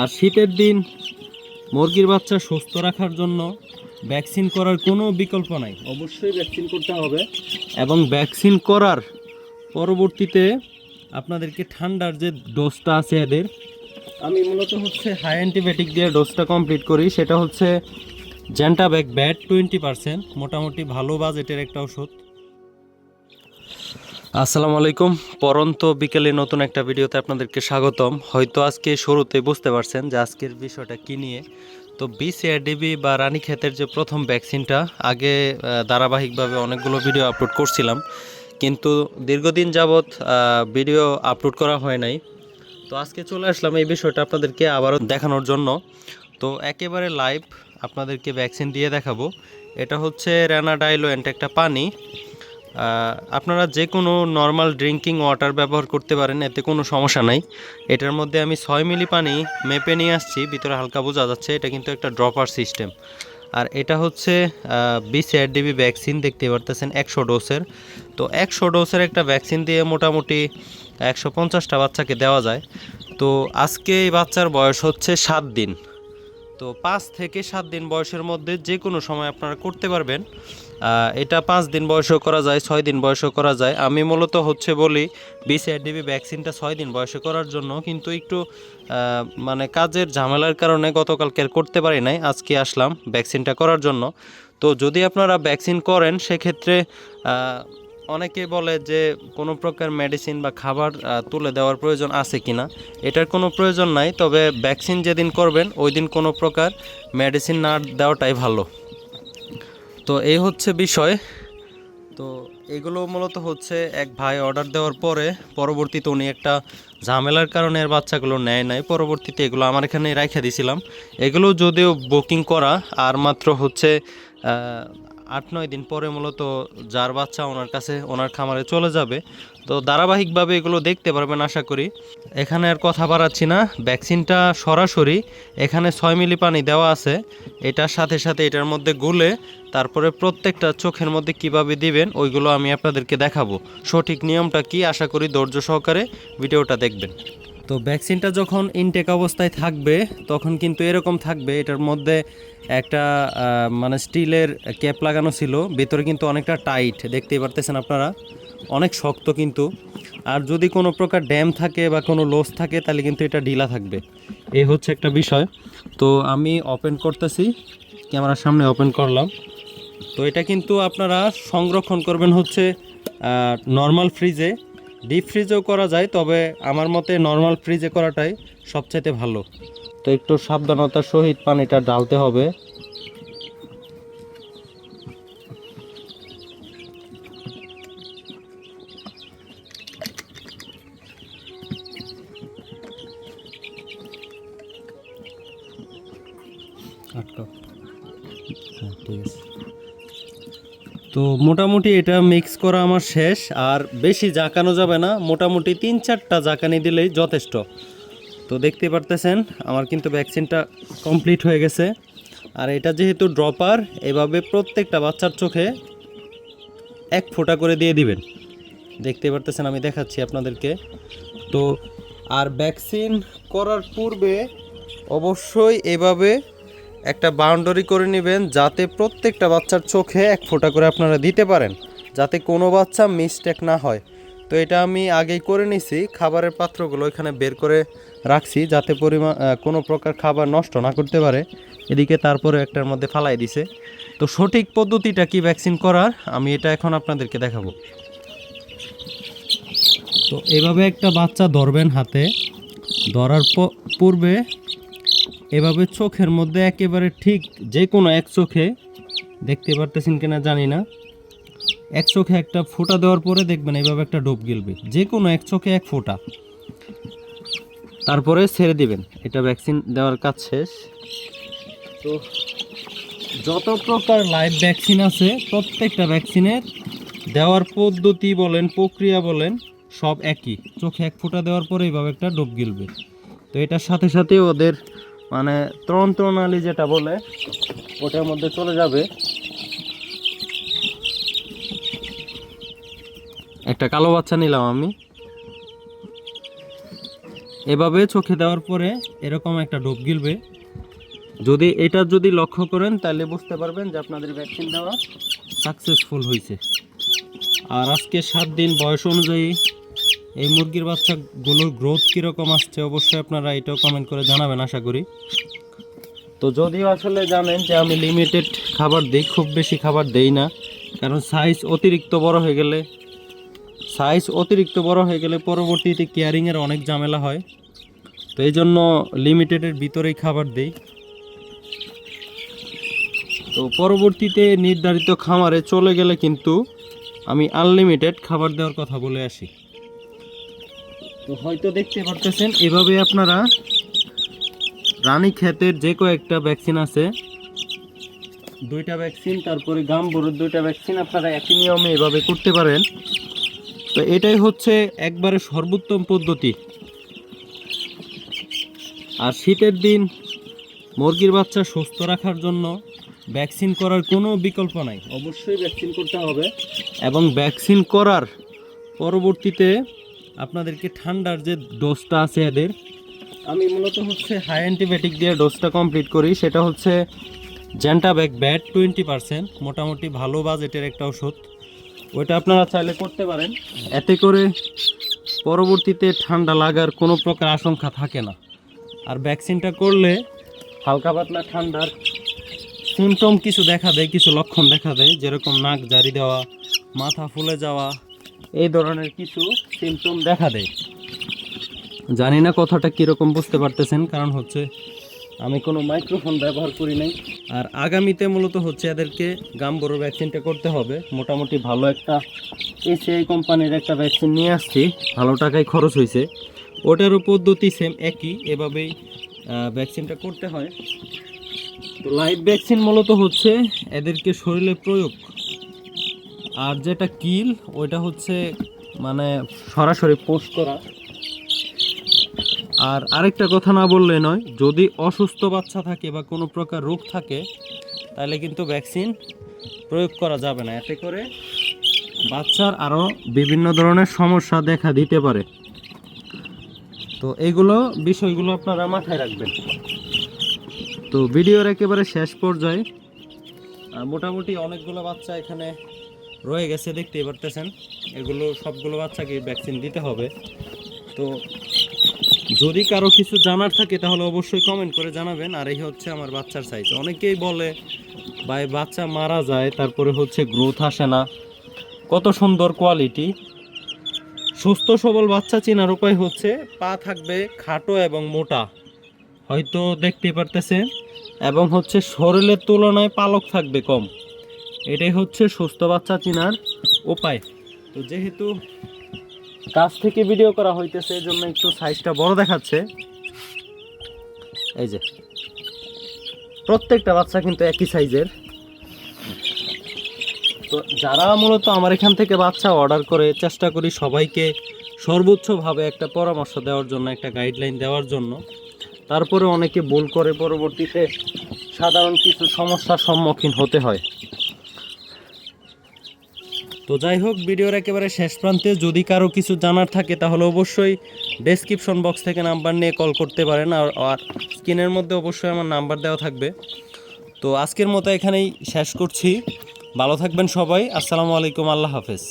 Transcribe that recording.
আর শীতের দিন মুরগির বাচ্চা সুস্থ রাখার জন্য ভ্যাকসিন করার কোনো বিকল্প নাই। অবশ্যই ভ্যাকসিন করতে হবে। এবং ভ্যাকসিন করার পরবর্তীতে আপনাদেরকে ঠান্ডার যে ডোজটা আছে এদের আমি মূলত হচ্ছে হাই অ্যান্টিবায়োটিক দিয়ে ডোজটা কমপ্লিট করি। সেটা হচ্ছে জ্যান্টাব্যাক ব্যাট টোয়েন্টি পার্সেন্ট মোটামুটি ভালো বাজেটের একটা ওষুধ। আসসালামু আলাইকুম। পরন্ত বিকেলে নতুন একটা ভিডিওতে আপনাদেরকে স্বাগতম। হয়তো আজকে শুরুতে বুঝতে পারছেন যে আজকের বিষয়টা কি নিয়ে। তো বিসিআরডিবি বা রানীক্ষেতের যে প্রথম ভ্যাকসিনটা, আগে ধারাবাহিকভাবে অনেকগুলো ভিডিও আপলোড করছিলাম। কিন্তু দীর্ঘদিন যাবৎ ভিডিও আপলোড করা হয় নাই। তো আজকে চলে আসলাম এই বিষয়টা আপনাদেরকে আবারও দেখানোর জন্য। তো একেবারে লাইভ আপনাদেরকে ভ্যাকসিন দিয়ে দেখাবো। এটা হচ্ছে র্যানাডাইলোয়েন্ট একটা পানি আপনারা যে কোনো নর্মাল ড্রিঙ্কিং ওয়াটার ব্যবহার করতে পারেন, এতে কোনো সমস্যা নাই। এটার মধ্যে আমি ছয় মিলি পানি মেপে নিয়ে আসছি, ভিতরে হালকা বোঝা যাচ্ছে, এটা কিন্তু একটা ড্রপার সিস্টেম আর এটা হচ্ছে বিসিআরডিবি ভ্যাকসিন দেখতে পারতেছেন, একশো ডোসের তো একশো ডোসের একটা ভ্যাকসিন দিয়ে মোটামুটি একশো পঞ্চাশটা বাচ্চাকে দেওয়া যায়। তো আজকে এই বাচ্চার বয়স হচ্ছে সাত দিন। তো পাঁচ থেকে সাত দিন বয়সের মধ্যে যে কোনো সময় আপনারা করতে পারবেন। এটা পাঁচ দিন বয়সেও করা যায়, ছয় দিন বয়সেও করা যায়। আমি মূলত হচ্ছে বলি বিসিআরডিবি ভ্যাকসিনটা ছয় দিন বয়সে করার জন্য, কিন্তু একটু মানে কাজের ঝামেলার কারণে গতকালকে করতে পারি নাই, আজকে আসলাম ভ্যাকসিনটা করার জন্য। তো যদি আপনারা ভ্যাকসিন করেন, সেক্ষেত্রে অনেকে বলে যে কোনো প্রকার মেডিসিন বা খাবার তুলে দেওয়ার প্রয়োজন আছে কি না এটার কোনো প্রয়োজন নাই। তবে ভ্যাকসিন যেদিন করবেন ওই দিন কোনো প্রকার মেডিসিন না দেওয়াটাই ভালো। তো এই হচ্ছে বিষয়। তো এগুলো মূলত হচ্ছে এক ভাই অর্ডার দেওয়ার পরে পরবর্তীতে উনি একটা ঝামেলার কারণে এর বাচ্চাগুলো নেয় নাই। পরবর্তীতে এগুলো আমার এখানে রেখে দিয়েছিলাম এগুলো যদিও বুকিং করা, আর মাত্র হচ্ছে আট নয় দিন পরে মূলত যার বাচ্চা ওনার কাছে, ওনার খামারে চলে যাবে। তো ধারাবাহিকভাবে এগুলো দেখতে পারবেন আশা করি। এখানে আর কথা বাড়াচ্ছি না। ভ্যাকসিনটা সরাসরি এখানে ছয় মিলি পানি দেওয়া আছে। এটার সাথে সাথে এটার মধ্যে গুলে তারপরে প্রত্যেকটা চোখের মধ্যে কীভাবে দিবেন, ওইগুলো আমি আপনাদেরকে দেখাবো। সঠিক নিয়মটা কি আশা করি ধৈর্য সহকারে ভিডিওটা দেখবেন। তো ভ্যাকসিনটা যখন ইনটেক অবস্থায় থাকবে, তখন কিন্তু এরকম থাকবে, এটার মধ্যে একটা মানে স্টিলের ক্যাপ লাগানো ছিল, ভেতরে কিন্তু অনেকটা টাইট দেখতেই পারতেছেন আপনারা? অনেক শক্ত কিন্তু। আর যদি কোনো প্রকার ড্যাম থাকে বা কোনো লোস থাকে, তাহলে কিন্তু এটা ঢিলা থাকবে। এই হচ্ছে একটা বিষয়। তো আমি ওপেন করতেছি, ক্যামেরার সামনে ওপেন করলাম। তো এটা কিন্তু আপনারা সংরক্ষণ করবেন হচ্ছে নর্মাল ফ্রিজে ডিপ ফ্রিজেও করা যায়, তবে আমার মতে নর্মাল ফ্রিজে করাটাই সবচাইতে ভালো। তো একটু সাবধানতার সহিত পানিটা ঢালতে হবে আটকাও হ্যাঁ ঠিক আছে তো মোটামুটি এটা মিক্স করা আমার শেষ, আর বেশি জাকানো যাবে না, মোটামুটি তিন চারটা জাকানি দিলেই যথেষ্ট। তো দেখতে পারতেছেন, আমার কিন্তু ভ্যাকসিনটা কমপ্লিট হয়ে গেছে। আর এটা যেহেতু ড্রপার এভাবে প্রত্যেকটা বাচ্চার চোখে এক ফোঁটা করে দিয়ে দিবেন। দেখতে পারতেছেন, আমি দেখাচ্ছি আপনাদেরকে। তো আর ভ্যাকসিন করার পূর্বে অবশ্যই এভাবে একটা বাউন্ডারি করে নেবেন যাতে প্রত্যেকটা বাচ্চার চোখে এক ফোঁটা করে আপনারা দিতে পারেন, যাতে কোনো বাচ্চা মিস্টেক না হয়। তো এটা আমি আগেই করে নিছি, খাবারের পাত্রগুলো এখানে বের করে রাখছি যাতে পরিমাণ কোনো প্রকার খাবার নষ্ট না করতে পারে। এদিকে তারপরে একটার মধ্যে ফালাই দিছে। তো সঠিক পদ্ধতিটা কি ভ্যাকসিন করার, আমি এটা এখন আপনাদেরকে দেখাবো। তো এভাবে একটা বাচ্চা ধরবেন হাতে, ধরার পূর্বে এভাবে চোখের মধ্যে একেবারে ঠিক যে কোনো এক চোখে দেখতে পারতেছেন কিনা জানি না। এক চোখে একটা ফোঁটা দেওয়ার পরে দেখবেন এভাবে একটা ডোব গিলবে। যে কোনো এক চোখে এক ফোঁটা। তারপরে ছেড়ে দিবেন। এটা ভ্যাকসিন দেওয়ার কাজ শেষ। তো যত প্রকার লাইভ ভ্যাকসিন আছে, প্রত্যেকটা ভ্যাকসিনের দেওয়ার পদ্ধতি বলেন, প্রক্রিয়া বলেন, সব একই। চোখে এক ফোঁটা দেওয়ার পরে এইভাবে একটা ডোব গিলবে। তো এটার সাথে সাথে ওদের মানে ত্রণ ত্রণালী যেটা বলে, ওটার মধ্যে চলে যাবে। একটা কালো বাচ্চা নিলাম আমি। এভাবে চোখে দেওয়ার পরে এরকম একটা ডোপ গিলবে। যদি এটা যদি লক্ষ্য করেন, তাহলে বুঝতে পারবেন যে আপনাদের ভ্যাকসিন দেওয়া সাকসেসফুল হয়েছে আর আজকে সাত দিন বয়স অনুযায়ী এই মুরগির বাচ্চাগুলোর গ্রোথ কীরকম আসছে অবশ্যই আপনারা এটাও কমেন্ট করে জানাবেন, আশা করি। তো যদিও আসলে জানেন যে আমি লিমিটেড খাবার দিই, খুব বেশি খাবার দেই না, কারণ সাইজ অতিরিক্ত বড় হয়ে গেলে সাইজ অতিরিক্ত বড় হয়ে গেলে পরবর্তীতে কেয়ারিংয়ের অনেক ঝামেলা হয়। তো এই জন্য লিমিটেডের ভিতরেই খাবার দিই। তো পরবর্তীতে নির্ধারিত খামারে চলে গেলে কিন্তু আমি আনলিমিটেড খাবার দেওয়ার কথা বলে আসি। তো হয়তো দেখতে পারতেছেন, এভাবে আপনারা রানী ক্ষেতের যে কয়েকটা ভ্যাকসিন আছে, দুইটা ভ্যাকসিন তারপরে গাম্বুরের দুইটা ভ্যাকসিন আপনারা একই নিয়মে এভাবে করতে পারেন। তো এটাই হচ্ছে একবারে সর্বোত্তম পদ্ধতি। আর শীতের দিন মুরগির বাচ্চা সুস্থ রাখার জন্য ভ্যাকসিন করার কোনো বিকল্প নাই। অবশ্যই ভ্যাকসিন করতে হবে। এবং ভ্যাকসিন করার পরবর্তীতে আপনাদেরকে ঠান্ডার যে ডোজটা আছে এদের, আমি মূলত হচ্ছে হাই অ্যান্টিবায়োটিক দিয়ে ডোজটা কমপ্লিট করি। সেটা হচ্ছে জ্যান্টাব্যাক ব্যাট টোয়েন্টি পারসেন্ট মোটামুটি ভালো বাজেটের একটা ওষুধ। ওইটা আপনারা চাইলে করতে পারেন। এতে করে পরবর্তীতে ঠান্ডা লাগার কোনো প্রকার আশঙ্কা থাকে না। আর ভ্যাকসিনটা করলে হালকা পাতলা ঠান্ডার সিমটম কিছু দেখা দেয়, কিছু লক্ষণ দেখা দেয়। যেরকম নাক জারি দেওয়া, মাথা ফুলে যাওয়া এই ধরনের কিছু সিমটম দেখা দেয়। জানি না কথাটা কীরকম বুঝতে পারতেছেন, কারণ হচ্ছে আমি কোনো মাইক্রোফোন ব্যবহার করি নাই। আর আগামীতে মূলত হচ্ছে এদেরকে গাম্বরো ভ্যাকসিনটা করতে হবে। মোটামুটি ভালো একটা এসিআই কোম্পানির একটা ভ্যাকসিন নিয়ে আসছি। ভালো টাকায় খরচ হয়েছে। ওটারও পদ্ধতি সেম একই, এভাবেই ভ্যাকসিনটা করতে হয়। তো লাইভ ভ্যাকসিন মূলত হচ্ছে এদেরকে শরীরে প্রয়োগ আর যেটা কিল ওইটা হচ্ছে মানে সরাসরি পোস্ট করা। আর আরেকটা কথা না বললে নয় যদি অসুস্থ বাচ্চা থাকে বা কোনো প্রকার রোগ থাকে তাহলে কিন্তু ভ্যাকসিন প্রয়োগ করা যাবে না। এতে করে বাচ্চার আরও বিভিন্ন ধরনের সমস্যা দেখা দিতে পারে। তো এইগুলো বিষয়গুলো আপনারা মাথায় রাখবেন। তো ভিডিওর একেবারে শেষ পর্যায়ে মোটামুটি অনেকগুলো বাচ্চা এখানে রয়ে গেছে, দেখতেই পারতেছেন। এগুলো সবগুলো বাচ্চাকে ভ্যাকসিন দিতে হবে। তো যদি কারও কিছু জানার থাকে, তাহলে অবশ্যই কমেন্ট করে জানাবেন। আর এই হচ্ছে আমার বাচ্চার সাইজ অনেকেই বলে, ভাই, বাচ্চা মারা যায়, তারপরে হচ্ছে গ্রোথ আসে না। কত সুন্দর কোয়ালিটি সুস্থ সবল বাচ্চা চেনার উপায় হচ্ছে, পা থাকবে খাটো এবং মোটা। হয়তো দেখতে পারতেছে এবং হচ্ছে শরীরের তুলনায় পালক থাকবে কম। এটাই হচ্ছে সুস্থ বাচ্চা চেনার উপায়। তো যেহেতু কাছ থেকে ভিডিও করা হইতেছে এই জন্য একটু সাইজটা বড় দেখাচ্ছে। এই যে, প্রত্যেকটা বাচ্চা কিন্তু একই সাইজের তো যারা মূলত আমার এখান থেকে বাচ্চা অর্ডার করে, চেষ্টা করি সবাইকে সর্বোচ্চভাবে একটা পরামর্শ দেওয়ার জন্য, একটা গাইডলাইন দেওয়ার জন্য। তারপরে অনেকে ভুল করে পরবর্তীতে সাধারণ কিছু সমস্যার সম্মুখীন হতে হয়। তো যাই হোক, ভিডিওর একেবারে শেষ প্রান্তে যদি কারও কিছু জানার থাকে, তাহলে অবশ্যই ডেসক্রিপশন বক্স থেকে নাম্বার নিয়ে কল করতে পারেন। আর আর স্ক্রিনের মধ্যে অবশ্যই আমার নাম্বার দেওয়া থাকবে। তো আজকের মতো এখানেই শেষ করছি। ভালো থাকবেন সবাই। আসসালামু আলাইকুম। আল্লাহ হাফেজ।